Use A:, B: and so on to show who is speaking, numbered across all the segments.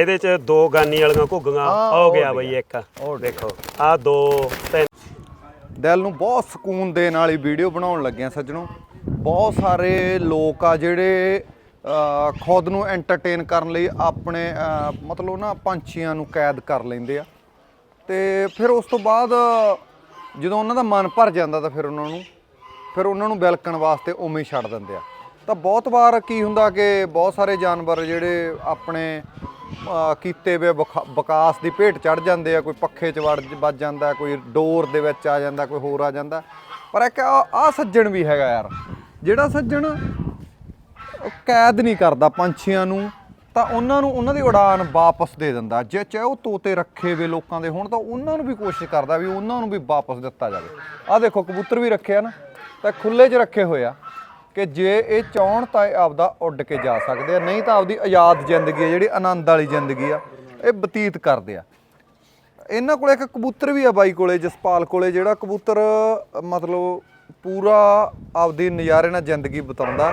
A: ਇਹਦੇ ਚ ਦੋ ਗਾਨੀ ਵਾਲੀਆਂ ਘੁੱਗੀਆਂ
B: ਹਾਂ,
A: ਹੋ
B: ਉਹ
A: ਗਿਆ ਬਈ ਇੱਕ।
B: ਉਹ
A: ਦੇਖੋ ਆ ਦੋ ਤਿੰਨ।
B: ਦਿਲ ਨੂੰ ਬਹੁਤ ਸਕੂਨ ਦੇਣ ਵਾਲੀ ਵੀਡੀਓ ਬਣਾਉਣ ਲੱਗੇ ਆ ਸੱਜਣੋ। ਬਹੁਤ ਸਾਰੇ ਲੋਕ ਆ ਜਿਹੜੇ ਅਹ, ਖੁਦ ਨੂੰ ਐਂਟਰਟੇਨ ਕਰਨ ਲਈ ਆਪਣੇ ਅਹ, ਮਤਲਬ ਨਾ ਪੰਛੀਆਂ ਨੂੰ ਕੈਦ ਕਰ ਲੈਂਦੇ ਆ। ਤੇ ਫਿਰ ਉਸ ਤੋਂ ਬਾਅਦ ਜਦੋਂ ਉਹਨਾਂ ਦਾ ਮਨ ਭਰ ਜਾਂਦਾ ਤਾਂ ਫਿਰ ਉਹਨਾਂ ਨੂੰ ਫਿਰ ਉਹਨਾਂ ਨੂੰ ਬਿਲਕਣ ਵਾਸਤੇ ਉਵੇਂ ਹੀ ਛੱਡ ਦਿੰਦੇ ਆ। ਤਾਂ ਬਹੁਤ ਵਾਰ ਕੀ ਹੁੰਦਾ ਕਿ ਬਹੁਤ ਸਾਰੇ ਜਾਨਵਰ ਜਿਹੜੇ ਆਪਣੇ ਕੀਤੇ ਵੇ ਵਿਖਾ- ਵਿਕਾਸ ਦੀ ਭੇਟ ਚੜ ਜਾਂਦੇ ਆ, ਕੋਈ ਪੱਖੇ 'ਚ ਵੜ ਵੱਜ ਜਾਂਦਾ, ਕੋਈ ਡੋਰ ਦੇ ਵਿੱਚ ਆ ਜਾਂਦਾ, ਕੋਈ ਹੋਰ ਆ ਜਾਂਦਾ। ਪਰ ਇੱਕ ਆ ਸੱਜਣ ਵੀ ਹੈਗਾ ਯਾਰ। ਜਿਹੜਾ ਸੱਜਣ ਕੈਦ ਨਹੀਂ ਕਰਦਾ ਪੰਛੀਆਂ ਨੂੰ, ਤਾਂ ਉਹਨਾਂ ਨੂੰ ਉਹਨਾਂ ਦੀ ਉਡਾਨ ਵਾਪਸ ਦੇ ਦਿੰਦਾ। ਜੇ ਚਾਹੇ ਉਹ ਤੋਤੇ ਰੱਖੇ ਵੇ ਲੋਕਾਂ ਦੇ ਹੋਣ, ਤਾਂ ਉਹਨਾਂ ਨੂੰ ਵੀ ਕੋਸ਼ਿਸ਼ ਕਰਦਾ ਵੀ ਉਹਨਾਂ ਨੂੰ ਵੀ ਵਾਪਸ ਦਿੱਤਾ ਜਾਵੇ। ਆਹ ਦੇਖੋ, ਕਬੂਤਰ ਵੀ ਰੱਖਿਆ ਨਾ, ਤਾਂ ਖੁੱਲੇ 'ਚ ਰੱਖੇ ਹੋਏ ਆ। ਕਿ ਜੇ ਇਹ ਚਾਹਣ ਤਾਂ ਇਹ ਆਪਦਾ ਉੱਡ ਕੇ ਜਾ ਸਕਦੇ ਆ ਨਹੀਂ ਤਾਂ ਆਪਦੀ ਆਜ਼ਾਦ ਜ਼ਿੰਦਗੀ ਹੈ ਜਿਹੜੀ ਆਨੰਦ ਵਾਲੀ ਜ਼ਿੰਦਗੀ ਆ ਇਹ ਬਤੀਤ ਕਰਦੇ ਆ। ਇਹਨਾਂ ਕੋਲੇ ਇੱਕ ਕਬੂਤਰ ਵੀ ਆ ਬਾਈ ਕੋਲੇ ਜਸਪਾਲ ਕੋਲੇ ਜਿਹੜਾ ਕਬੂਤਰ ਮਤਲਬ ਪੂਰਾ ਆਪਦੀ ਨਜ਼ਾਰੇ ਨਾਲ ਜ਼ਿੰਦਗੀ ਬਿਤਾਉਂਦਾ।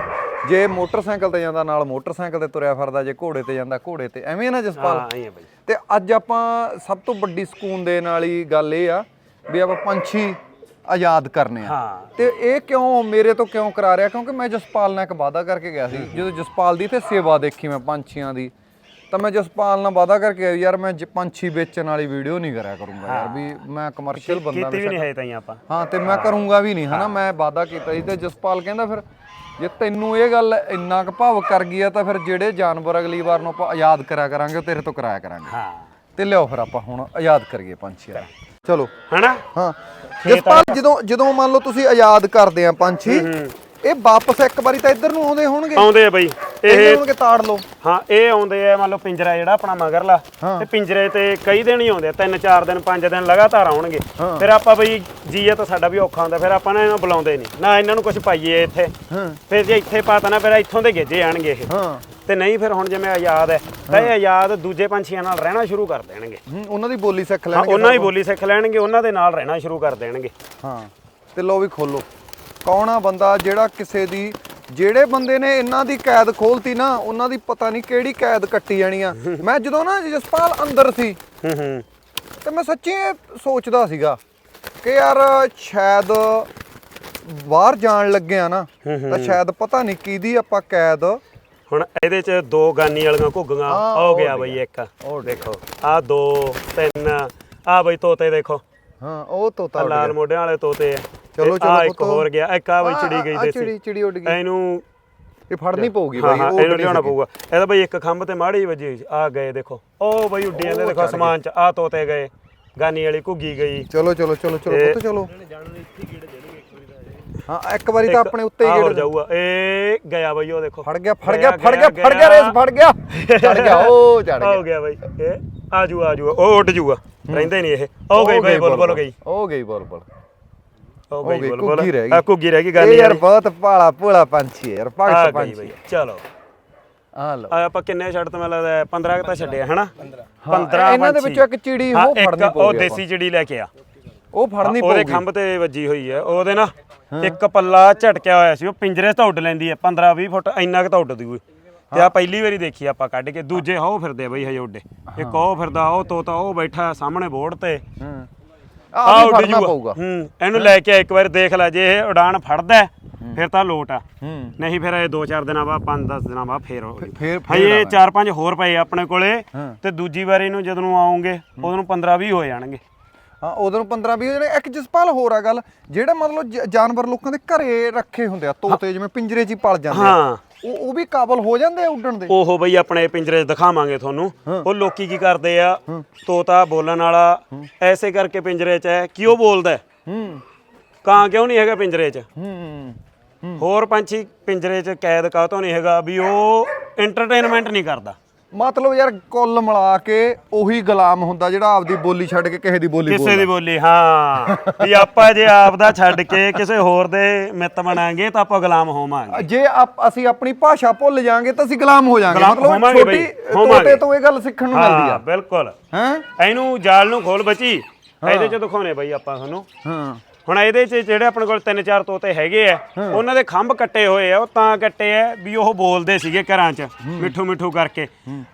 B: ਜੇ ਮੋਟਰਸਾਈਕਲ ਤੇ ਜਾਂਦਾ ਨਾਲ ਮੋਟਰਸਾਈਕਲ ਤੇ ਤੁਰਿਆ ਫਿਰਦਾ ਜੇ ਘੋੜੇ ਤੇ ਜਾਂਦਾ ਘੋੜੇ ਤੇ ਐਵੇਂ ਨਾ ਜਸਪਾਲ?
A: ਹਾਂ ਬਈ।
B: ਤੇ ਅੱਜ ਆਪਾਂ ਸਭ ਤੋਂ ਵੱਡੀ ਸਕੂਨ ਦੇਣ ਵਾਲੀ ਗੱਲ ਇਹ ਆ ਵੀ ਆਪਾਂ ਪੰਛੀ ਆਜ਼ਾਦ ਕਰਨੇ ਆ।
A: ਹਾਂ।
B: ਤੇ ਇਹ ਕਿਉਂ ਮੇਰੇ ਤੋਂ ਕਿਉਂ ਕਰਾ ਰਿਹਾ? ਕਿਉਂਕਿ ਮੈਂ ਜਸਪਾਲ ਨਾਲ ਇੱਕ ਵਾਅਦਾ ਕਰਕੇ ਗਿਆ ਸੀ। ਜਦੋਂ ਜਸਪਾਲ ਦੀ ਤੇ ਸੇਵਾ ਦੇਖੀ ਮੈਂ ਪੰਛੀਆਂ ਦੀ ਤਾਂ ਮੈਂ ਜਸਪਾਲ ਨਾਲ ਵਾਅਦਾ ਕਰਕੇ ਯਾਰ ਮੈਂ ਜ- ਪੰਛੀ ਵੇਚਣ ਵਾਲੀ ਵੀਡੀਓ ਨਹੀਂ ਕਰਿਆ ਕਰੂੰਗਾ ਯਾਰ ਵੀ ਮੈਂ ਕਮਰਸ਼ੀਅਲ ਬੰਦਾ
A: ਕੀਤੀ ਵੀ ਨਹੀਂ ਹੈ ਤਾਈ ਆਪਾਂ।
B: ਹਾਂ ਤੇ ਮੈਂ ਕਰੂੰਗਾ ਵੀ ਨਹੀਂ ਹਨਾ? ਮੈਂ ਵਾਅਦਾ ਕੀਤਾ ਸੀ ਤੇ ਜਸਪਾਲ ਕਹਿੰਦਾ ਫਿਰ ਜੇ ਤੈਨੂੰ ਇਹ ਗੱਲ ਇੰਨਾ ਕੁ ਭਾਵ ਕਰ ਗਈ ਆ ਤਾਂ ਫਿਰ ਜਿਹੜੇ ਜਾਨਵਰ ਅਗਲੀ ਵਾਰ ਨੂੰ ਆਪਾਂ ਆਜ਼ਾਦ ਕਰਿਆ ਕਰਾਂਗੇ ਉਹ ਤੇਰੇ ਤੋਂ ਕਰਾਇਆ ਕਰਾਂਗੇ।
A: ਹਾਂ।
B: ਤੇ ਲਿਆਓ ਫਿਰ ਆਪਾਂ ਹੁਣ ਆਜ਼ਾਦ ਕਰੀਏ ਪੰਛੀਆਂ ਨੂੰ। ਚਲੋ।
A: ਹਨਾ?
B: ਹਾਂ। ਜਸਪਾਲ ਜਦੋਂ ਜਦੋਂ ਮੰਨ ਲਓ ਤੁਸੀਂ ਆਜ਼ਾਦ ਕਰਦੇ ਆ ਪੰਛੀ ਇਹ ਵਾਪਸ ਇੱਕ ਵਾਰੀ ਤਾਂ ਇੱਧਰ ਨੂੰ ਆਉਂਦੇ ਹੋਣਗੇ।
A: ਆਉਂਦੇ ਆ ਬਈ।
B: ਇਹ ਹੋਣਗੇ ਤਾੜ ਲਓ।
A: ਹਾਂ ਇਹ ਆਉਂਦੇ ਆ ਮੰਨ ਲਓ ਪਿੰਜਰਾ ਜਿਹੜਾ ਆਪਣਾ ਮਗਰਲਾ। ਤੇ ਪਿੰਜਰੇ ਤੇ ਕਈ ਦਿਨ ਹੀ ਆਉਂਦੇ ਆ ਤਿੰਨ ਚਾਰ ਦਿਨ ਪੰਜ ਦਿਨ ਲਗਾਤਾਰ ਆਉਣਗੇ। ਫਿਰ ਆਪਾਂ ਬਈ ਜੀਏ ਤਾਂ ਸਾਡਾ ਵੀ ਔਖਾ ਹੁੰਦਾ ਫਿਰ ਆਪਾਂ ਨਾ ਇਹਨਾਂ ਬੁਲਾਉਂਦੇ ਨਹੀਂ ਨਾ ਇਹਨਾਂ ਨੂੰ ਕੁਝ ਪਾਈਏ ਇੱਥੇ। ਫਿਰ ਜੇ ਇੱਥੇ ਪਾਤਾ ਨਾ ਫਿਰ ਇੱਥੋਂ ਦੇ ਗੇਜੇ ਆਣਗੇ ਇਹ।
B: ਹਾਂ।
A: ਤੇ ਨਹੀਂ ਫਿਰ ਹੁਣ ਜਿਵੇਂ ਆਜ਼ਾਦ ਹੈ ਤਾਂ ਇਹ ਆਜ਼ਾਦ ਦੂਜੇ ਪੰਛੀਆਂ ਨਾਲ ਰਹਿਣਾ ਸ਼ੁਰੂ ਕਰ ਦੇਣਗੇ।
B: ਹੂੰ, ਉਹਨਾਂ ਦੀ ਬੋਲੀ ਸਿੱਖ
A: ਹਾਂ
B: ਲੈਣਗੇ
A: ਉਹਨਾਂ ਦੀ ਬੋਲੀ ਸਿੱਖ ਲੈਣਗੇ ਉਹਨਾਂ ਦੇ ਨਾਲ ਰਹਿਣਾ ਸ਼ੁਰੂ ਕਰ ਦੇਣਗੇ।
B: ਹਾਂ ਤੇ ਲਓ ਵੀ ਖੋਲੋ। ਕੌਣ ਆ ਬੰਦਾ ਜਿਹੜਾ ਕਿਸੇ ਦੀ ਜਿਹੜੇ ਬੰਦੇ ਨੇ ਇਹਨਾਂ ਦੀ ਕੈਦ ਖੋਲਤੀ ਨਾ ਉਹਨਾਂ ਦੀ ਪਤਾ ਨਹੀਂ ਕਿਹੜੀ ਕੈਦ ਕੱਟੀ ਜਾਣੀ ਆ। ਮੈਂ ਜਦੋਂ ਨਾ ਜਸਪਾਲ ਅੰਦਰ ਸੀ
A: ਹੂੰ ਹੂੰ।
B: ਤੇ ਮੈਂ ਸੱਚੀ ਇਹ ਸੋਚਦਾ ਸੀਗਾ ਕਿ ਯਾਰ ਸ਼ਾਇਦ ਬਾਹਰ ਜਾਣ ਲੱਗੇ ਆ ਨਾ ਤਾਂ ਸ਼ਾਇਦ ਪਤਾ ਨਹੀਂ ਕਿਹਦੀ ਆਪਾਂ ਕੈਦ
A: ਹੁਣ ਇਹਦੇ ਚ ਦੋ ਗਾਨੀ ਵਾਲੀਆਂ ਘੁੱਗੀਆਂ
B: ਹਾਂ,
A: ਹੋ
B: ਉਹ
A: ਗਿਆ। ਬਈ ਇੱਕ
B: ਉਹ
A: ਦੇਖੋ ਆ ਦੋ ਤਿੰਨ ਆ ਬਈ ਤੋਤੇ ਦੇਖੋ।
B: ਹਾਂ ਉਹ ਤੋਤਾ
A: ਆਹ
B: ਉੱਡ
A: ਲਾਲ
B: ਗਿਆ
A: ਮੋਢਿਆਂ ਵਾਲੇ ਤੋਤੇ ਆ।
B: ਚਲੋ,
A: ਤੇ
B: ਚਲੋ
A: ਇੱਕ
B: ਪੁੱਤੋ।
A: ਹੋਰ ਗਿਆ ਇੱਕ ਆ ਬਈ ਚਿੜੀ ਗਈ
B: ਆਹ
A: ਦੇਸੀ।
B: ਚਿੜੀ ਚਿੜੀ ਉੱਡ ਗਈ।
A: ਇਹਨੂੰ
B: ਇਹ ਫੜਨੀ ਪਊਗੀ
A: ਹਾਂ
B: ਬਾਈ
A: ਹਾਂ
B: ਉਹ
A: ਇਹਨੂੰ ਲਿਆਉਣਾ। ਪਊਗਾ। ਇਹਦਾ ਬਈ ਇੱਕ ਖੰਭ ਤੇ ਮਾੜੀ ਵੱਜੀ ਹੋਈ ਸੀ। ਆ ਗਏ ਦੇਖੋ। ਉਹ ਬਈ ਉੱਡੀ ਜਾਂਦੇ ਦੇਖੋ ਅਸਮਾਨ ਚ। ਆ ਤੋਤੇ ਗਏ। ਗਾਨੀ ਵਾਲੀ ਘੁੱਗੀ ਗਈ।
B: ਚਲੋ ਚਲੋ ਚਲੋ ਚਲੋ
A: ਤੇ-
B: ਪੁੱਤ ਚਲੋ। ਹਾਂ ਇੱਕ ਵਾਰੀ ਤਾਂ ਆਪਣੇ ਉੱਤੇ ਹੀ ਗੇੜ
A: ਜਾਊਗਾ। ਇਹ ਗਿਆ ਬਈ ਉਹ ਦੇਖੋ।
B: ਫੜ ਗਿਆ ਫੜ ਗਿਆ ਫੜ ਗਿਆ ਫੜ ਗਿਆ ਰੇਸ ਫੜ ਗਿਆ। ਚੜ ਗਿਆ ਉਹ ਚੜ
A: ਹੋ
B: ਗਿਆ।
A: ਗਿਆ ਬਈ। ਇਹ ਆਜੂ ਆਜੂ ਉਹ ਉੱਡ ਜੂਗਾ। ਰਹਿੰਦੇ ਨਹੀਂ ਇਹ। ਹੋ ਗਈ ਬਈ ਬੋਲ ਬੋਲ ਗਈ।
B: ਹੋ ਗਈ ਬੋਲ ਬੋਲ।
A: ਹੋ
B: ਹੋ
A: ਗਈ ਬੋਲ ਬੋਲ। ਆ ਘੁੱਗੀ ਰਹਿ ਗਈ ਗਾਨੀ
B: ਯਾਰ ਬਹੁਤ ਭਾਲਾ ਭੋਲਾ ਪੰਛੀ ਹੈ ਯਾਰ ਭਗਤ ਪੰਛੀ
A: ਚਲੋ।
B: ਆ ਲਓ।
A: ਆਪਾਂ ਕਿੰਨੇ ਛੱਡ ਤੇ ਮੈਨੂੰ ਲੱਗਦਾ 15 ਤਾਂ ਛੱਡਿਆ ਹਨਾ? 15
B: 15 ਇਹਨਾਂ ਦੇ ਵਿੱਚੋਂ ਇੱਕ ਚਿੜੀ
A: ਹਾਂ,
B: ਉਹ ਫੜਨੀ
A: ਉਹ
B: ਪਊਗੀ
A: ਦੇਸੀ ਚਿੜੀ ਲੈ ਕੇ ਆ।
B: ਉਹ ਫੜਨੀ
A: ਉਹਦੇ
B: ਪਊਗੀ।
A: ਖੰਭ ਤੇ ਵੱਜੀ ਹੋਈ ਹੈ। ਉਹਦੇ ਨਾ ਇੱਕ ਪੱਲਾ ਝਟਕਿਆ ਹੋਇਆ ਸੀ ਉਹ ਪਿੰਜਰੇ ਤਾਂ ਉੱਡ ਲੈਂਦੀ ਹੈ 15 20 ਫੁੱਟ ਇੰਨਾ ਕੁ ਤਾਂ ਉੱਡਦੀ ਹੋਈ ਤੇ ਆ ਪਹਿਲੀ ਵਾਰੀ ਦੇਖੀ ਆਪਾਂ ਕੱਢ ਕੇ ਦੂਜੇ ਹੋ ਫਿਰਦੇ ਆ ਬਈ ਹਜੇ ਉੱਡੇ। ਇੱਕ ਉਹ ਫਿਰਦਾ ਉਹ ਤੋਤਾ ਉਹ ਬੈਠਾ ਸਾਹਮਣੇ ਬੋਰਡ ਤੇ।
B: ਹਾਂ।
A: ਆ
B: ਆ
A: ਉੱਡ
B: ਫੜਨਾ
A: ਜੂਗਾ।
B: ਪਊਗਾ।
A: ਹੂੰ ਇਹਨੂੰ ਲੈ ਕੇ ਆ ਇੱਕ ਵਾਰ ਦੇਖ ਲੈ ਜੇ ਇਹ ਉਡਾਨ ਫੜਦਾ ਹੈ, ਫਿਰ ਤਾਂ ਲੋਟ ਆ।
B: ਹੂੰ।
A: ਨਹੀਂ ਫਿਰ ਇਹ 2-4 ਦਿਨਾਂ ਬਾਅਦ 5-10 ਦਿਨਾਂ ਬਾਅਦ ਫੇਰ ਹੋ
B: ਫੇਰ- ਫੇਰ
A: ਹਜੇ
B: ਆਵਾਂਗੇ।
A: 4-5 ਹੋਰ ਪਏ ਆਪਣੇ ਕੋਲੇ
B: ਹਾਂ।
A: ਤੇ ਦੂਜੀ ਵਾਰੀ ਨੂੰ ਜਦੋਂ ਆਉਂਗੇ ਉਦੋਂ ਨੂੰ 15-20 ਹੋ ਜਾਣਗੇ।
B: ਹਾਂ ਉਦੋਂ 15 20 ਜਿਹੜੇ ਇੱਕ ਜਸਪਾਲ ਹੋਰ ਆ ਗੱਲ ਜਿਹੜੇ ਮਤਲਬ ਜ- ਜਾਨਵਰ ਲੋਕਾਂ ਦੇ ਘਰੇ ਰੱਖੇ ਹੁੰਦੇ ਆ ਤੋਤੇ ਜਿਵੇਂ ਪਿੰਜਰੇ 'ਚ ਹੀ ਪਲ ਜਾਂਦੇ ਆ।
A: ਹਾਂ।
B: ਉਹ ਉਹ ਵੀ ਕਾਬਲ ਹੋ ਜਾਂਦੇ ਆ ਉੱਡਣ ਦੇ?
A: ਉਹ ਬਈ ਆਪਣੇ ਪਿੰਜਰੇ 'ਚ ਦਿਖਾਵਾਂਗੇ ਤੁਹਾਨੂੰ। ਉਹ ਲੋਕੀ ਕੀ ਕਰਦੇ ਆ ਤੋਤਾ ਬੋਲਣ ਵਾਲਾ ਐਸੇ ਕਰਕੇ ਪਿੰਜਰੇ 'ਚ ਹੈ ਕਿ ਉਹ ਬੋਲਦਾ ਹੈ।
B: ਹੂੰ।
A: ਕਾਂ ਕਿਉਂ ਨਹੀਂ ਹੈਗਾ ਪਿੰਜਰੇ 'ਚ?
B: ਹੂੰ
A: ਹੋਰ ਪੰਛੀ ਪਿੰਜਰੇ 'ਚ ਕੈਦ ਕਾਹਤੋਂ ਨਹੀਂ ਹੈਗਾ ਵੀ ਉਹ ਐਂਟਰਟੇਨਮੈਂਟ ਨਹੀਂ ਕਰਦਾ।
B: ਮਤਲਬ ਯਾਰ ਕੁੱਲ ਮਿਲਾ ਕੇ ਉਹੀ ਗੁਲਾਮ ਹੁੰਦਾ ਜਿਹੜਾ ਆਪਦੀ ਬੋਲੀ ਛੱਡ ਕੇ ਕਿਸੇ ਦੀ ਬੋਲੀ
A: ਕਿਸੇ
B: ਬੋਲਦਾ।
A: ਦੀ ਬੋਲੀ ਹਾਂ। ਵੀ ਆਪਾਂ ਜੇ ਆਪ ਦਾ ਛੱਡ ਕੇ ਕਿਸੇ ਹੋਰ ਦੇ ਮਿੱਤ ਬਣਾਂਗੇ ਤਾਂ ਆਪਾਂ ਗੁਲਾਮ ਹੋਵਾਂਗੇ।
B: ਜੇ ਆਪ ਅਸੀਂ ਆਪਣੀ ਭਾਸ਼ਾ ਭੁੱਲ ਜਾਾਂਗੇ ਤਾਂ ਅਸੀਂ ਗੁਲਾਮ ਹੋ ਜਾਾਂਗੇ।
A: ਗੁਲਾਮ
B: ਮਤਲਬ
A: ਹੋਵਾਂਗੇ
B: ਛੋਟੀ
A: ਹੋਵਾਂਗੇ।
B: ਤੋਤੇ ਤੋਂ ਇਹ ਗੱਲ ਸਿੱਖਣ ਨੂੰ ਮਿਲਦੀ
A: ਹਾਂ
B: ਆ
A: ਬਿਲਕੁਲ।
B: ਹੈਂ?
A: ਇਹਨੂੰ ਜਾਲ ਨੂੰ ਖੋਲ ਬਚੀ। ਇਹਦੇ ਚ ਦਿਖਾਉਣੇ ਬਈ ਆਪਾਂ ਤੁਹਾਨੂੰ।
B: ਹਾਂ।
A: ਹੁਣ ਇਹਦੇ 'ਚ ਜਿਹੜੇ ਆਪਣੇ ਕੋਲ ਤਿੰਨ ਚਾਰ ਤੋਤੇ ਹੈਗੇ ਆ ਉਹਨਾਂ ਦੇ ਖੰਭ ਕੱਟੇ ਹੋਏ ਆ ਉਹ ਤਾਂ ਕੱਟੇ ਆ ਵੀ ਉਹ ਬੋਲਦੇ ਸੀਗੇ ਘਰਾਂ 'ਚ ਮਿੱਠੂ ਮਿੱਠੂ ਕਰਕੇ।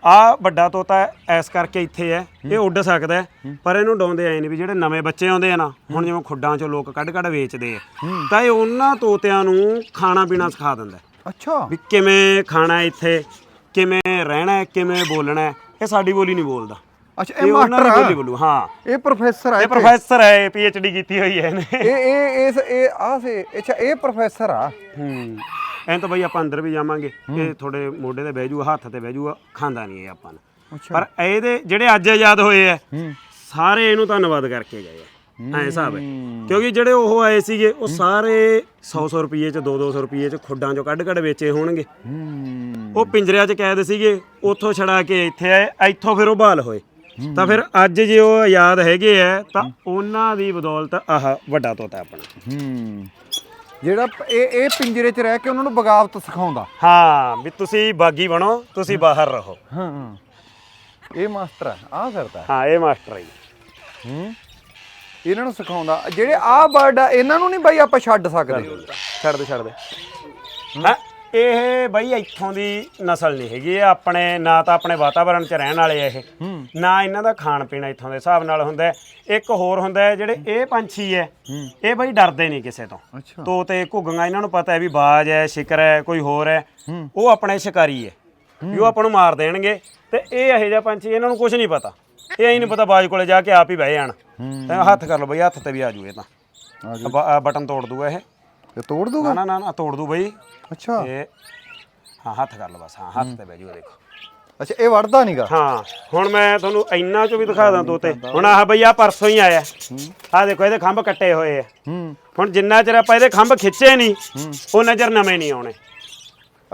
A: ਆ ਵੱਡਾ ਤੋਤਾ ਐਸ ਕਰਕੇ ਇੱਥੇ ਹੈ ਇਹ ਉੱਡ ਸਕਦਾ ਪਰ ਇਹਨੂੰ ਡਾਉਂਦੇ ਆਏ ਨੇ ਵੀ ਜਿਹੜੇ ਨਵੇਂ ਬੱਚੇ ਆਉਂਦੇ ਆ ਨਾ ਹੁਣ ਜਿਵੇਂ ਖੁੱਡਾਂ 'ਚੋਂ ਲੋਕ ਕੱਢ ਕੱਢ ਵੇਚਦੇ ਆ ਤਾਂ ਇਹ ਉਹਨਾਂ ਤੋਤਿਆਂ ਨੂੰ ਖਾਣਾ ਪੀਣਾ ਸਿਖਾ ਦਿੰਦਾ।
B: ਅੱਛਾ।
A: ਵੀ ਕਿਵੇਂ ਖਾਣਾ ਇੱਥੇ ਕਿਵੇਂ ਰਹਿਣਾ ਕਿਵੇਂ ਬੋਲਣਾ। ਇਹ ਸਾਡੀ ਬੋਲੀ ਨਹੀਂ ਬੋਲਦਾ।
B: ਅੱਛਾ
A: ਇਹ
B: ਮਾਸਟਰ ਆ।
A: ਬੋਲੂ ਹਾਂ।
B: ਇਹ ਪ੍ਰੋਫੈਸਰ ਆ
A: ਇਹ
B: ਇੱਥੇ।
A: ਪ੍ਰੋਫੈਸਰ ਹੈ ਪੀਐਚਡੀ ਕੀਤੀ ਹੋਈ ਹੈ ਇਹਨੇ।
B: ਇਹ ਇਹ ਇਸ ਇਹ ਆ ਸੇ ਅੱਛਾ ਇਹ ਪ੍ਰੋਫੈਸਰ ਆ।
A: ਹੂੰ। ਐਂ ਤਾਂ ਬਈ ਆਪਾਂ ਅੰਦਰ ਵੀ ਜਾਵਾਂਗੇ ਇਹ ਥੋੜੇ ਮੋਢੇ ਤੇ ਬਹਿ ਜੂਗਾ ਹੱਥ ਤੇ ਬਹਿ ਜੂਗਾ ਖਾਂਦਾ ਨਹੀਂ ਇਹ ਆਪਾਂ ਨੂੰ। ਪਰ ਇਹਦੇ ਜਿਹੜੇ ਅੱਜ ਆਜ਼ਾਦ ਹੋਏ ਆ ਸਾਰੇ ਇਹਨੂੰ ਧੰਨਵਾਦ ਕਰਕੇ ਗਏ ਆ। ਐਂ ਹਿਸਾਬ ਹੈ। ਕਿਉਂਕਿ ਜਿਹੜੇ ਉਹ ਆਏ ਸੀਗੇ ਉਹ ਸਾਰੇ 100 100 ਰੁਪਏ ਚ 2 200 ਰੁਪਏ ਚ ਖੁੱਡਾਂ ਚੋਂ ਕੱਢ ਕੱਢ ਵੇਚੇ ਹੋਣਗੇ।
B: ਹੂੰ।
A: ਉਹ ਪਿੰਜਰਿਆਂ 'ਚ ਕੈਦ ਸੀਗੇ ਉੱਥੋਂ ਛੜਾ ਕੇ ਇੱਥੇ ਆਏ ਇੱਥੋਂ ਫਿਰ ਉਹ ਬਹਾਲ ਹੋਏ। ਤਾਂ ਫਿਰ ਅੱਜ ਜੇ ਉਹ ਆਜ਼ਾਦ ਹੈਗੇ ਆ ਤਾਂ ਉਹਨਾਂ ਦੀ ਬਦੌਲਤ ਆਹ ਵੱਡਾ ਤੋਤਾ ਆਪਣਾ।
B: ਹੂੰ। ਜਿਹੜਾ ਇਹ ਇਹ ਪਿੰਜਰੇ 'ਚ ਰਹਿ ਕੇ ਉਹਨਾਂ ਨੂੰ ਬਗਾਵਤ ਸਿਖਾਉਂਦਾ।
A: ਹਾਂ ਵੀ ਤੁਸੀਂ ਬਾਗੀ ਬਣੋ ਤੁਸੀਂ ਬਾਹਰ ਰਹੋ।
B: ਹਾਂ ਹਾਂ। ਇਹ ਮਾਸਟਰ ਆ ਆ ਕਰਦਾ
A: ਹਾਂ। ਇਹ ਮਾਸਟਰ। ਹੂੰ
B: ਇਹਨਾਂ ਨੂੰ ਸਿਖਾਉਂਦਾ। ਜਿਹੜੇ ਆ ਬਰਡ ਆ ਇਹਨਾਂ ਨੂੰ ਨਹੀਂ ਬਾਈ ਆਪਾਂ ਛੱਡ ਸਕਦੇ।
A: ਛੱਡ ਦੇ ਛੱਡ ਦੇ। ਹਾਂ? ਇਹ ਬਈ ਇੱਥੋਂ ਦੀ ਨਸਲ ਨਹੀਂ ਹੈਗੀ ਇਹ ਆਪਣੇ ਨਾ ਤਾਂ ਆਪਣੇ ਵਾਤਾਵਰਣ 'ਚ ਰਹਿਣ ਵਾਲੇ ਆ ਇਹ। ਨਾ ਇਹਨਾਂ ਦਾ ਖਾਣ ਪੀਣਾ ਇੱਥੋਂ ਦੇ ਹਿਸਾਬ ਨਾਲ ਹੁੰਦਾ ਹੈ। ਇੱਕ ਹੋਰ ਹੁੰਦਾ ਹੈ ਜਿਹੜੇ ਇਹ ਪੰਛੀ ਹੈ ਇਹ ਬਈ ਡਰਦੇ ਨਹੀਂ ਕਿਸੇ ਤੋਂ।
B: ਅੱਛਾ।
A: ਤੋਤੇ ਘੁੱਗੀਆਂ ਇਹਨਾਂ ਨੂੰ ਪਤਾ ਹੈ ਵੀ ਬਾਜ ਹੈ ਸ਼ਿਕਰ ਹੈ ਕੋਈ ਹੋਰ ਹੈ। ਉਹ ਆਪਣੇ ਸ਼ਿਕਾਰੀ ਹੈ ਵੀ ਉਹ ਆਪਾਂ ਨੂੰ ਮਾਰ ਦੇਣਗੇ। ਤੇ ਇਹ ਇਹੋ ਜਿਹਾ ਪੰਛੀ ਇਹਨਾਂ ਨੂੰ ਕੁਝ ਨਹੀਂ ਪਤਾ। ਇਹ ਐਂ ਨਹੀਂ ਪਤਾ ਬਾਜ ਕੋਲੇ ਜਾ ਕੇ ਆਪ ਹੀ ਬਹਿ ਜਾਣ। ਤਾਂ ਹੱਥ ਕਰ ਲਓ ਬਈ ਹੱਥ ਤੇ ਵੀ ਆ ਜੂ ਇਹ ਤਾਂ।
B: ਆ
A: ਬ- ਆਹ ਬਟਨ ਤੋੜ ਦੂਗਾ ਇਹ।
B: ਇਹ ਤੋੜ ਦੂਗਾ?
A: ਨਾ ਨਾ ਨਾ ਤੋੜ ਦੂ ਬਈ।
B: ਅੱਛਾ।
A: ਇਹ ਹਾਂ ਹੱਥ ਕਰ ਲਓ ਬਸ ਹਾਂ ਹੱਥ ਤੇ ਬਹਿ ਜੂ ਦੇਖੋ।
B: ਅੱਛਾ ਇਹ ਵੜਦਾ ਨਹੀਂਗਾ
A: ਹਾਂ ਹੁਣ ਮੈਂ ਤੁਹਾਨੂੰ ਇੰਨਾ ਚੋਂ ਵੀ ਦਿਖਾ ਦਾਂ ਤੋਤੇ। ਹੁਣ ਆਹ ਬਈ ਆ ਪਰਸੋਂ ਹੀ ਆਇਆ। ਆਹ ਦੇਖੋ ਇਹਦੇ ਖੰਭ ਕੱਟੇ ਹੋਏ ਆ।
B: ਹੂੰ।
A: ਹੁਣ ਜਿੰਨਾ ਚਿਰ ਆਪਾਂ ਇਹਦੇ ਖੰਭ ਖਿੱਚੇ ਨਹੀਂ ਉਹਨਾਂ ਚਿਰ ਨਵੇਂ ਨਹੀਂ ਆਉਣੇ।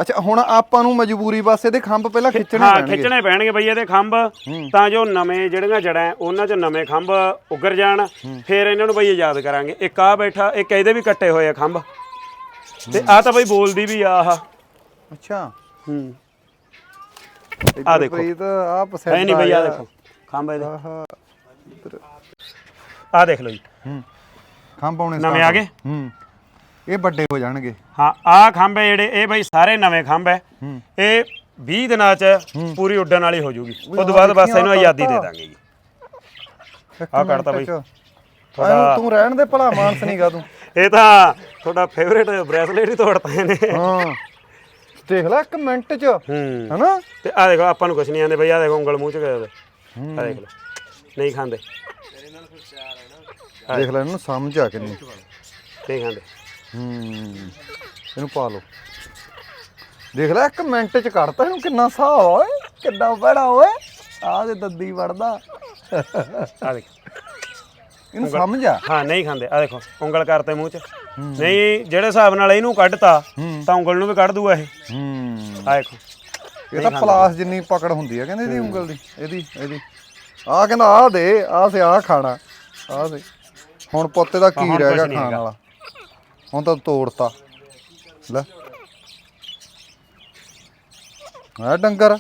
B: ਅੱਛਾ ਹੁਣ ਆਪਾਂ ਨੂੰ ਮਜਬੂਰੀ ਬਸ ਇਹਦੇ ਖੰਭ ਪਹਿਲਾਂ ਖਿੱਚਣੇ
A: ਹਾਂ
B: ਪੈਣਗੇ।
A: ਖਿੱਚਣੇ ਪੈਣਗੇ ਬਈ ਇਹਦੇ ਖੰਭ। ਤਾਂ ਜੋ ਨਵੇਂ ਜਿਹੜੀਆਂ ਜੜਾਂ ਉਹਨਾਂ 'ਚ ਨਵੇਂ ਖੰਭ ਉੱਗਰ ਜਾਣ। ਫਿਰ ਇਹਨਾਂ ਨੂੰ ਬਈ ਆਜ਼ਾਦ ਕਰਾਂਗੇ। ਇੱਕ ਆ ਬੈਠਾ ਇੱਕ ਇਹਦੇ ਵੀ ਕੱਟੇ ਹੋਏ ਆ ਖੰਭ। ਤੇ ਆ ਤਾਂ ਬਈ ਬੋਲਦੀ ਵੀ ਆ ਆਹ।
B: ਅੱਛਾ।
A: ਹੂੰ।
B: ਆ
A: ਦੇਖੋ।
B: ਪ੍ਰੀਤ ਆ ਪਸੰਦ
A: ਐ ਨਹੀਂ ਬਈ ਆ ਦੇਖੋ। ਖੰਭ ਇਹਦੇ।
B: ਆਹਾ।
A: ਆ ਦੇਖ ਲਓ ਜੀ।
B: ਹੂੰ। ਖੰਭ ਆਉਣੇ
A: ਨਵੇਂ ਆ ਗਏ?
B: ਹੂੰ। ਇਹ ਵੱਡੇ ਹੋ ਜਾਣਗੇ।
A: ਹਾਂ ਆ ਖੰਭ ਹੈ ਜਿਹੜੇ ਇਹ ਬਈ ਸਾਰੇ ਨਵੇਂ ਖੰਭ ਹੈ। ਇਹ 20 ਦਿਨਾਂ 'ਚ ਪੂਰੀ ਉੱਡਣ ਵਾਲੀ ਹੋ ਜੂਗੀ। ਉਸ ਤੋਂ ਬਾਅਦ ਬਸ ਇਹਨੂੰ ਆਜ਼ਾਦੀ ਦੇ ਦਾਂਗੇ ਜੀ। ਆਹ
B: ਮਿੰਟ
A: ਬਈ।
B: ਐਨੂੰ ਤੂੰ ਰਹਿਣ ਦੇ ਭਲਾ ਮਾਨਸ ਨਹੀਂਗਾ ਤੂੰ।
A: ਇਹ ਤਾਂ ਤੁਹਾਡਾ ਫੇਵਰੇਟ ਬ੍ਰੈਸਲੇਟ ਹੀ ਤੋੜਤਾ ਇਹਨੇ।
B: ਹਾਂ। ਦੇਖ ਲੈ ਇੱਕ ਮਿੰਟ ਚ। ਹਨਾ?
A: ਤੇ ਆ ਦੇਖੋ ਆਪਾਂ ਨੂੰ ਕੁਝ ਨਹੀਂ ਆਂਦੇ ਬਈ ਆ ਦੇਖੋ ਉਂਗਲ ਮੂੰਹ 'ਚ ਗਏ ਆ ਦੇਖ ਲਓ। ਨਹੀਂ ਖਾਂਦੇ।
B: ਦੇਖ ਲੈ ਇਹਨੂੰ ਸਮਝ ਆ ਕਿੰਨੀ।
A: ਨਹੀਂ ਖਾਂਦੇ।
B: ਹੂੰ। ਇਹਨੂੰ ਪਾ ਲਓ। ਦੇਖ ਲੈ ਇੱਕ ਮਿੰਟ ਚ ਕੱਢਤਾ ਇਹਨੂੰ ਕਿੰਨਾ ਸਾਹ ਓਏ ਕਿੱਡਾ ਬੜਾ ਓਏ। ਆਹ ਦੇ ਦੰਦੀ ਵੜਦਾ।
A: ਆ ਦੇਖ।
B: ਇਹਨੂੰ ਸਮਝ ਆ?
A: ਹਾਂ ਨਹੀਂ ਖਾਂਦੇ। ਆ ਦੇਖੋ ਉਂਗਲ ਕਰਤੇ ਮੂੰਹ 'ਚ। ਨਹੀਂ ਜਿਹੜੇ ਹਿਸਾਬ ਨਾਲ ਇਹਨੂੰ ਕੱਢਤਾ ਤਾਂ ਉਂਗਲ ਨੂੰ ਵੀ ਕੱਢ ਦੂਗਾ ਇਹ।
B: ਹੂੰ।
A: ਆ ਦੇਖੋ।
B: ਇਹ ਤਾਂ ਪਲਾਸ ਜਿੰਨੀ ਪਕੜ ਹੁੰਦੀ ਆ ਕਹਿੰਦੇ ਇਹਦੀ ਉਂਗਲ ਦੀ। ਇਹਦੀ ਇਹਦੀ। ਆਹ ਕਹਿੰਦਾ ਆਹ ਦੇ ਆਹ ਸੇ ਖਾਣਾ। ਆਹ ਸੇ ਹੁਣ ਪੁੱਤੇ ਦਾ ਕੀ ਰਹਿ ਗਿਆ ਖਾਣ। ਵਾਲਾ? ਹੁਣ ਤਾਂ ਤੋੜਤਾ। ਲੈ। ਆ ਡੰਗਰ।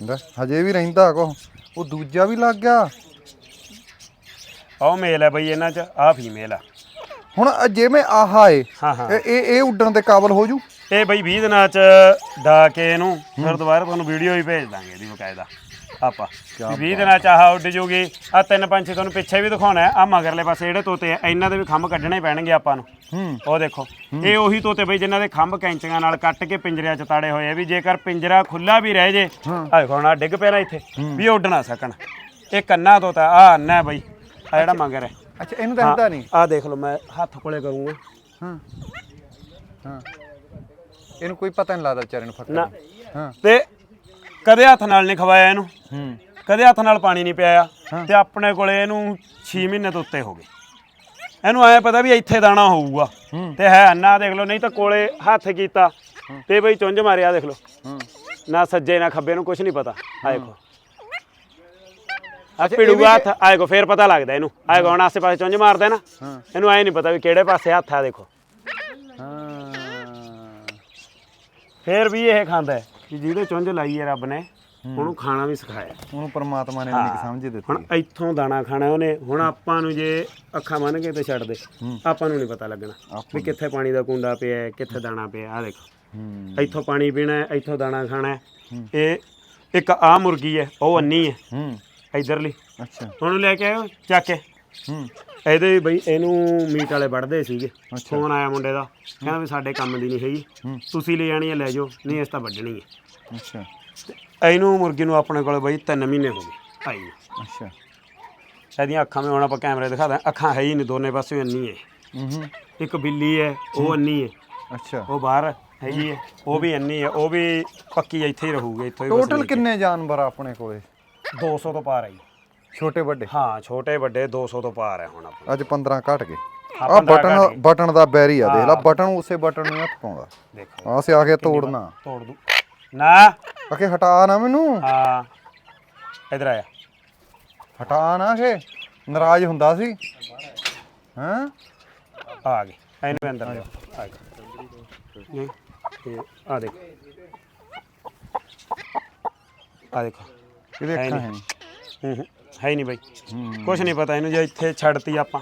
B: ਲੈ ਹਜੇ ਵੀ ਰਹਿੰਦਾ ਕੋ ਉਹ ਦੂਜਾ ਵੀ ਲੱਗ ਗਿਆ।
A: ਆਹ ਮੇਲ ਹੈ ਬਈ ਇਹਨਾਂ 'ਚ ਆ ਫੀਮੇਲ ਆ।
B: ਹੁਣ ਜਿਵੇਂ ਆਹ ਏ
A: ਹਾਂ ਹਾਂ।
B: ਇਹ ਇਹ ਇਹ ਉੱਡਣ ਦੇ ਕਾਬਲ ਹੋ ਜੂ?
A: ਇਹ ਬਈ 20 ਦਿਨਾਂ 'ਚ ਡਾ ਕੇ ਇਹਨੂੰ ਫਿਰ ਦੁਬਾਰਾ ਤੁਹਾਨੂੰ ਵੀਡੀਓ ਵੀ ਭੇਜ ਦਾਂਗੇ ਇਹਦੀ ਬਕਾਇਦਾ। ਆਪਾਂ ਵੀ 20 ਦਿਨਾਂ 'ਚ ਆਹ ਉੱਡ ਜੂਗੀ। ਆ ਤਿੰਨ ਪੰਛੀ ਤੁਹਾਨੂੰ ਪਿੱਛੇ ਵੀ ਦਿਖਾਉਣਾ ਹੈ। ਆ ਮਗਰਲੇ ਪਾਸੇ ਜਿਹੜੇ ਤੋਤੇ ਆ ਇਹਨਾਂ ਦੇ ਵੀ ਖੰਭ ਕੱਢਣੇ ਪੈਣਗੇ ਆਪਾਂ ਨੂੰ।
B: ਹੂੰ।
A: ਉਹ ਦੇਖੋ ਇਹ ਉਹੀ ਤੋਤੇ ਬਈ ਜਿਨ੍ਹਾਂ ਦੇ ਖੰਭ ਕੈਂਚੀਆਂ ਨਾਲ ਕੱਟ ਕੇ ਪਿੰਜਰਿਆਂ 'ਚ ਤਾੜੇ ਹੋਏ ਆ ਵੀ ਜੇਕਰ ਪਿੰਜਰਾ ਖੁੱਲਾ ਵੀ ਰਹਿ ਜੇ ਆ ਦੇਖੋ ਹੁਣ ਡਿੱਗ ਨਾ ਇੱਥੇ ਵੀ ਉੱਡ ਨਾ ਸਕਣ। ਇਹ ਕੰਨਾ ਤੋਤਾ ਆ ਅੰਨਾ ਬਈ। ਆ ਜਿਹੜਾ ਮਗਰ ਹੈ।
B: ਅੱਛਾ ਇਹਨੂੰ ਦੱਸਦਾ ਨਹੀਂ।
A: ਆ ਦੇਖ ਲਓ ਮੈਂ ਹੱਥ ਕੋਲੇ ਕਰੂੰਗਾ।
B: ਹਾਂ। ਹਾਂ। ਇਹਨੂੰ ਕੋਈ ਪਤਾ ਨਹੀਂ ਲੱਗਦਾ ਵਿਚਾਰੇ ਨੂੰ। ਹਾਂ।
A: ਤੇ ਕਦੇ ਹੱਥ ਨਾਲ ਨਹੀਂ ਖਵਾਇਆ ਇਹਨੂੰ।
B: ਹੂੰ।
A: ਕਦੇ ਹੱਥ ਨਾਲ ਪਾਣੀ ਨਹੀਂ ਪਿਆਇਆ। ਤੇ ਆਪਣੇ ਕੋਲੇ ਇਹਨੂੰ 6 ਮਹੀਨੇ ਤੋਂ ਉੱਤੇ ਹੋ ਗਏ। ਇਹਨੂੰ ਐ ਪਤਾ ਵੀ ਇੱਥੇ ਦਾਣਾ ਹੋਊਗਾ। ਤੇ ਹੈ ਅੰਨਾ ਦੇਖ ਲਓ ਨਹੀਂ ਤਾਂ ਕੋਲੇ ਹੱਥ ਕੀਤਾ। ਤੇ ਬਈ ਚੁੰਝ ਮਾਰਿਆ ਦੇਖ ਲਓ।
B: ਹੂੰ।
A: ਨਾ ਸੱਜੇ ਨਾ ਖੱਬੇ ਨੂੰ ਕੁਝ ਨਹੀਂ ਪਤਾ। ਆ ਦੇਖੋ। ਆ ਪਿੜੂਗਾ ਹੱਥ ਆ ਦੇਖੋ ਫੇਰ ਪਤਾ ਲੱਗਦਾ ਇਹਨੂੰ। ਆ ਹੁਣ ਆਸੇ ਪਾਸੇ ਚੁੰਝ ਮਾਰਦਾ ਨਾ। ਇਹਨੂੰ ਐ ਨਹੀਂ ਪਤਾ ਵੀ ਕਿਹੜੇ ਪਾਸੇ ਹੱਥ ਆ ਦੇਖੋ।
B: ਹਾਂ।
A: ਫੇਰ ਵੀ ਇਹ ਖਾਂਦਾ ਹੈ। ਕਿ ਜਿਹਦੇ ਚੁੰਝ ਲਾਈ ਹੈ ਰੱਬ ਨੇ ਉਹਨੂੰ ਖਾਣਾ ਵੀ ਸਿਖਾਇਆ।
B: ਉਹਨੂੰ ਪਰਮਾਤਮਾ ਨੇ ਉਨੀ ਕੁ ਸਮਝ ਦਿੱਤੀ।
A: ਹੁਣ ਇੱਥੋਂ ਦਾਣਾ ਖਾਣਾ ਉਹਨੇ ਹੁਣ ਆਪਾਂ ਨੂੰ ਜੇ ਅੱਖਾਂ ਬੰਨ ਕੇ ਤੇ ਛੱਡ ਦੇ ਆਪਾਂ ਨੂੰ ਨਹੀਂ ਪਤਾ ਲੱਗਣਾ ਵੀ ਕਿੱਥੇ ਪਾਣੀ ਦਾ ਕੁੰਡਾ ਪਿਆ ਹੈ, ਕਿੱਥੇ ਦਾਣਾ ਪਿਆ ਆ ਦੇਖੋ। ਇੱਥੋਂ ਪਾਣੀ ਪੀਣਾ ਹੈ ਇੱਥੋਂ ਦਾਣਾ ਖਾਣਾ ਹੈ। ਇਹ ਇੱਕ ਆ ਮੁਰਗੀ ਹੈ ਉਹ ਅੰਨੀ ਹੈ।
B: ਹੂੰ।
A: ਇਧਰਲੀ।
B: ਅੱਛਾ।
A: ਉਹਨੂੰ ਲੈ ਕੇ ਆਇਓ ਚੱਕ ਕੇ।
B: ਹੂੰ।
A: ਇਹਦੇ ਵੀ ਬਈ ਇਹਨੂੰ ਮੀਟ ਵਾਲੇ ਵੜਦੇ ਸੀਗੇ। ਫੋਨ ਆਇਆ ਮੁੰਡੇ ਦਾ। ਕਹਿੰਦਾ ਵੀ ਸਾਡੇ ਕੰਮ ਦੀ ਨਹੀਂ ਹੈਗੀ। ਤੁਸੀਂ ਲੈ ਜਾਣੀ ਹੈ ਲੈ ਜਾਓ। ਨਹੀਂ ਇਸ ਤਾਂ ਵੱਢਣੀ ਹੈ।
B: ਅੱਛਾ।
A: ਇਹਨੂੰ ਮੁਰਗੀ ਨੂੰ ਆਪਣੇ ਕੋਲ ਬਈ 3 ਮਹੀਨੇ ਹੋ ਗਏ ਆਈ।
B: ਅੱਛਾ।
A: ਇਹਦੀਆਂ ਅੱਖਾਂ ਵਿੱਚ ਹੁਣ ਆਪਾਂ ਕੈਮਰੇ ਦਿਖਾ ਦਾਂ ਅੱਖਾਂ ਹੈ ਹੀ ਨਹੀਂ ਦੋਨੇ ਪਾਸੇ ਅੰਨੀ ਹੈ।
B: ਹੂੰ।
A: ਇੱਕ ਬਿੱਲੀ ਹੈ ਉਹ ਅੰਨੀ ਹੈ।
B: ਅੱਛਾ।
A: ਉਹ ਬਾਹਰ ਹੈਗੀ ਹੈ ਉਹ ਵੀ ਅੰਨੀ ਹੈ। ਉਹ ਵੀ ਪੱਕੀ ਇੱਥੇ ਹੀ ਰਹੂਗੀ ਇੱਥੋਂ ਹੀ
B: ਟੋਟਲ ਕਿੰਨੇ ਜਾਨਵਰ ਆਪਣੇ ਕੋਲੇ?
A: 200 ਤੋਂ ਪਾਰ ਹੈ ਜੀ।
B: ਛੋਟੇ ਵੱਡੇ?
A: ਹਾਂ ਛੋਟੇ ਵੱਡੇ 200 ਤੋਂ ਪਾਰ ਹੈ ਹੁਣ ਆਪਾਂ।
B: ਅੱਜ 15 ਘਟ ਗਏ। ਆ
A: 15
B: ਬਟਨ। ਬਟਨ ਦਾ ਬੈਰੀ ਆ ਦੇਖ ਲੈ ਬਟਨ ਉਸੇ ਬਟਨ ਨੂੰ ਹੱਥ ਪਾਉਂਦਾ।
A: ਦੇਖੋ।
B: ਆ ਸੇ ਆ ਕੇ ਤੋੜਨਾ
A: ਤੋੜ ਦੂ। ਨਾ।
B: ਅਕੇ ਹਟਾ ਨਾ ਮੈਨੂੰ।
A: ਹਾਂ। ਇਧਰ ਆਇਆ
B: ਹਟਾ ਨਾ ਕੇ ਨਾਰਾਜ਼ ਹੁੰਦਾ ਸੀ। ਹਾਂ?
A: ਆ ਗਏ। ਇਹਨੂੰ ਵੀ ਅੰਦਰ ਲਿਓ ਆ ਗਏ। ਇਹ ਆ ਦੇਖੋ। ਆ ਦੇਖੋ।
B: ਇਹਦੇ ਅੱਖਾਂ ਹੈ ਨਹੀਂ
A: ਹੂੰ ਨਹੀਂ ਬਾਈ। ਕੁਛ ਨਹੀਂ ਪਤਾ ਇਹਨੂੰ ਜੇ ਇੱਥੇ ਛੱਡਤੀ ਆਪਾਂ।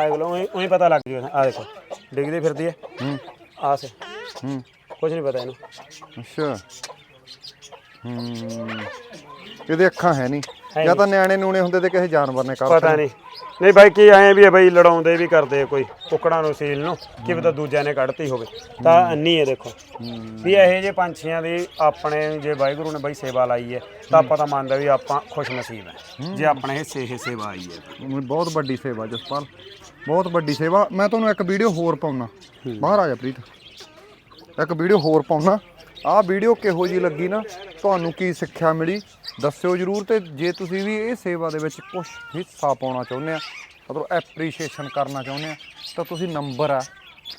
A: ਆ ਗਲੋ ਉਹੀ ਪਤਾ ਲੱਗ ਜੂ। ਆ ਦੇਖੋ ਡਿੱਗਦੀ ਫਿਰਦੀ ਹੈ।
B: ਹੂੰ।
A: ਆ ਸੇ।
B: ਹੂੰ।
A: ਕੁਛ ਨਹੀਂ ਪਤਾ ਇਹਨੂੰ।
B: ਅੱਛਾ। ਹੂੰ। ਇਹਦੇ ਅੱਖਾਂ ਹੈ ਨਹੀਂ। ਜਾਂ ਤਾਂ ਨਿਆਣੇ ਨੂਣੇ ਹੁੰਦੇ ਤੇ ਕਿਸੇ ਜਾਨਵਰ ਨੇ ਕਰ
A: ਪਤਾ ਨਹੀਂ। ਨਹੀਂ ਬਾਈ ਕੀ ਐਂ ਵੀ ਹੈ ਬਾਈ ਲੜਾਉਂਦੇ ਵੀ ਕਰਦੇ ਆ ਕੋਈ ਕੁੱਕੜਾਂ ਨੂੰ ਸੀਲ ਨੂੰ ਕਿ ਪਤਾ ਦੂਜਿਆਂ ਨੇ ਕੱਢਤੀ ਹੋਵੇ। ਤਾਂ ਅੰਨੀ ਹੈ ਦੇਖੋ ਵੀ ਇਹੋ ਜਿਹੇ ਪੰਛੀਆਂ ਦੀ ਆਪਣੇ ਜੇ ਵਾਹਿਗੁਰੂ ਨੇ ਬਾਈ ਸੇਵਾ ਲਾਈ ਹੈ ਤਾਂ ਆਪਾਂ ਤਾਂ ਮੰਨਦੇ ਵੀ ਆਪਾਂ ਖੁਸ਼ ਨਸੀਬ ਹੈ। ਜੇ ਆਪਣੇ ਹਿੱਸੇ ਇਹ ਸੇਵਾ ਆਈ ਹੈ।
B: ਬਹੁਤ ਵੱਡੀ ਸੇਵਾ ਜਸਪਾਲ। ਬਹੁਤ ਵੱਡੀ ਸੇਵਾ। ਮੈਂ ਤੁਹਾਨੂੰ ਇੱਕ ਵੀਡੀਓ ਹੋਰ ਪਾਉਣਾ। ਬਾਹਰ ਆ ਜਾ ਪ੍ਰੀਤ। ਇੱਕ ਵੀਡੀਓ ਹੋਰ ਪਾਉਣਾ। ਆਹ ਵੀਡੀਓ ਕਿਹੋ ਜੀ ਲੱਗੀ ਨਾ? ਤੁਹਾਨੂੰ ਕੀ ਸਿੱਖਿਆ ਮਿਲੀ? ਦੱਸਿਓ ਜਰੂਰ ਤੇ ਜੇ ਤੁਸੀਂ ਵੀ ਇਹ ਸੇਵਾ ਦੇ ਵਿੱਚ ਕੁਝ ਹਿੱਸਾ ਪਾਉਣਾ ਚਾਹੁੰਦੇ ਆ ਮਤਲਬ ਐਪਰੀਸ਼ੀਏਸ਼ਨ ਕਰਨਾ ਚਾਹੁੰਦੇ ਆ ਤਾਂ ਤੁਸੀਂ ਨੰਬਰ ਆ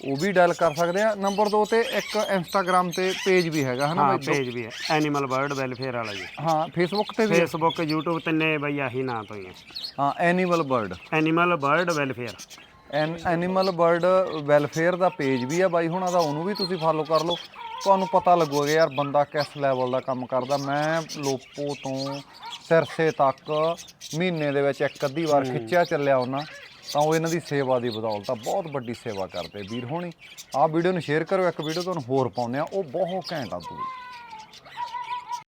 B: ਉਹ ਵੀ ਡਾਇਲ ਕਰ ਸਕਦੇ ਆ। ਨੰਬਰ 2 ਤੇ ਇੱਕ ਇੰਸਟਾਗ੍ਰam ਤੇ ਪੇਜ ਵੀ ਹੈਗਾ ਹਨਾ
A: ਹਾਂ
B: ਬਾਈ
A: ਪੇਜ ਵੀ ਹੈ। ਐਨੀਮਲ ਬਰਡ ਵੈਲਫੇਅਰ ਵਾਲਾ ਜੀ।
B: ਹਾਂ ਫੇਸਬੁੱਕ ਤੇ ਵੀ।
A: ਫੇਸਬੁੱਕ YouTube ਤਿੰਨੇ ਬਈ ਆਹੀ ਨਾਂ ਤੋਂ ਹੀ ਹੈ
B: ਹਾਂ animal bird
A: animal bird welfare
B: an animal bird welfare the page ਵੀ ਆ ਬਾਈ ਹੁਣਾਂ ਦਾ ਉਹਨੂੰ ਵੀ ਤੁਸੀਂ ਫਾਲੋ ਕਰ ਲਓ। ਤੁਹਾਨੂੰ ਪਤਾ ਲੱਗੂਗਾ ਯਾਰ ਬੰਦਾ ਕਿਸ ਲੈਵਲ ਦਾ ਕੰਮ ਕਰਦਾ। ਮੈਂ ਲੋਪੋ ਤੋਂ ਸਿਰਸੇ ਤੱਕ ਮਹੀਨੇ ਦੇ ਵਿੱਚ ਇੱਕ ਅੱਧੀ ਵਾਰ ਖਿੱਚਿਆ ਚੱਲਿਆ ਉਹਨਾਂ ਤਾਂ ਉਹ ਇਹਨਾਂ ਦੀ ਸੇਵਾ ਦੀ ਬਦੌਲਤ ਆ। ਬਹੁਤ ਵੱਡੀ ਸੇਵਾ ਕਰਦੇ ਵੀਰ ਹੋਣੀ। ਆਹ ਵੀਡੀਓ ਨੂੰ ਸ਼ੇਅਰ ਕਰੋ ਇੱਕ ਵੀਡੀਓ ਤੁਹਾਨੂੰ ਹੋਰ ਪਾਉਂਦੇ ਆ। ਉਹ ਬਹੁਤ ਘੈਂਟ ਆ ਤੂੰ।